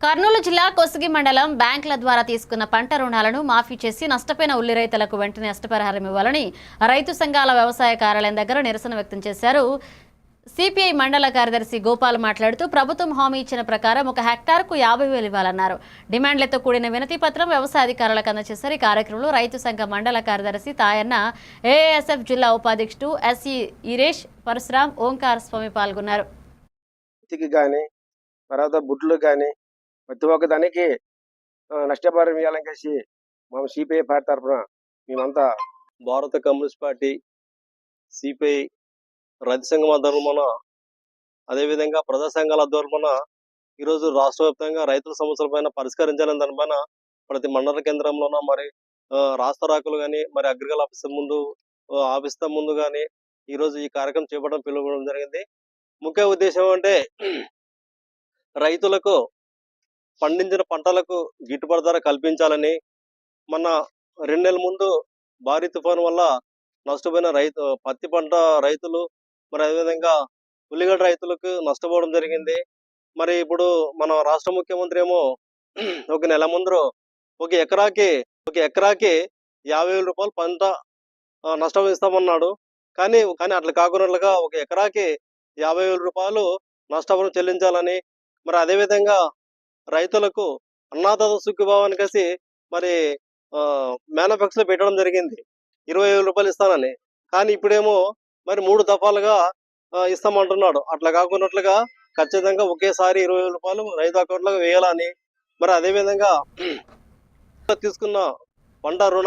కర్నూలు జిల్లా కొసగి మండలం బ్యాంకుల ద్వారా తీసుకున్న పంట రుణాలను మాఫీ చేసి నష్టపోయిన ఉల్లి రైతులకు వెంటనే నష్టపరిహారం ఇవ్వాలని రైతు సంఘాల వ్యవసాయ కార్యాలయం దగ్గర నిరసన వ్యక్తం చేశారు. సిపిఐ మండల కార్యదర్శి గోపాల్ మాట్లాడుతూ ప్రభుత్వం హామీ ఇచ్చిన ప్రకారం ఒక హెక్టార్కు యాభై వేలు ఇవ్వాలన్నారు. డిమాండ్లతో కూడిన వినతి పత్రం వ్యవసాయ అధికారులకు అందజేశారు. ఈ కార్యక్రమంలో రైతు సంఘ మండల కార్యదర్శి తాయన్న ఏఎస్ఎఫ్ జిల్లా ఉపాధ్యక్షుడు ఎస్ఈ ఈరేష్ పరశురాం ఓంకార స్వామి పాల్గొన్నారు తర్వాత బుడ్లు కానీ ప్రతి ఒక్క దానికి నష్టపరం ఇవ్వాలని కలిసి మా సిపిఐ పార్టీ తరఫున మేమంతా భారత కమ్యూనిస్ట్ పార్టీ సిపిఐ రైతు సంఘం ఆధ్వర్యమున అదేవిధంగా ప్రజా సంఘాల ఆధ్వర్యమున ఈరోజు రాష్ట్ర వ్యాప్తంగా రైతుల సమస్యలపైన పరిష్కరించాలని దానిపైన ప్రతి మండల కేంద్రంలోన మరి రాష్ట్ర రాకులు కానీ మరి అగ్రికల్ ఆఫీసర్ ముందు ఆ, ముందు కానీ ఈరోజు ఈ కార్యక్రమం చేపట్టడం పిలువడం జరిగింది. ముఖ్య ఉద్దేశం అంటే రైతులకు పండించిన పంటలకు గిట్టుబాటు ధర కల్పించాలని మన రెండు నెలల ముందు భారీ తుఫాను వల్ల నష్టపోయిన రైతు పత్తి పంట రైతులు మరి అదేవిధంగా ఉల్లిగడ్డ రైతులకు నష్టపోవడం జరిగింది. మరి ఇప్పుడు మన రాష్ట్ర ముఖ్యమంత్రి ఏమో ఒక నెల ముందు ఒక ఎకరాకి ఒక ఎకరాకి యాభై వేల రూపాయలు పంట నష్టం ఇస్తామన్నాడు. కానీ కానీ అట్లా కాకున్నట్లుగా ఒక ఎకరాకి యాభై వేల రూపాయలు నష్టపరం చెల్లించాలని మరి అదేవిధంగా రైతులకు అన్నాదాత సుఖభావాన్ని కలిసి మరి మేనుఫ్యాక్చర్ పెట్టడం జరిగింది. ఇరవై వేల రూపాయలు ఇస్తానని. కానీ ఇప్పుడేమో మరి మూడు దఫాలుగా ఇస్తామంటున్నాడు. అట్లా కాకున్నట్లుగా ఖచ్చితంగా ఒకేసారి ఇరవై వేల రూపాయలు రైతు అకౌంట్లో వేయాలని. మరి అదేవిధంగా తీసుకున్న పంట రుణ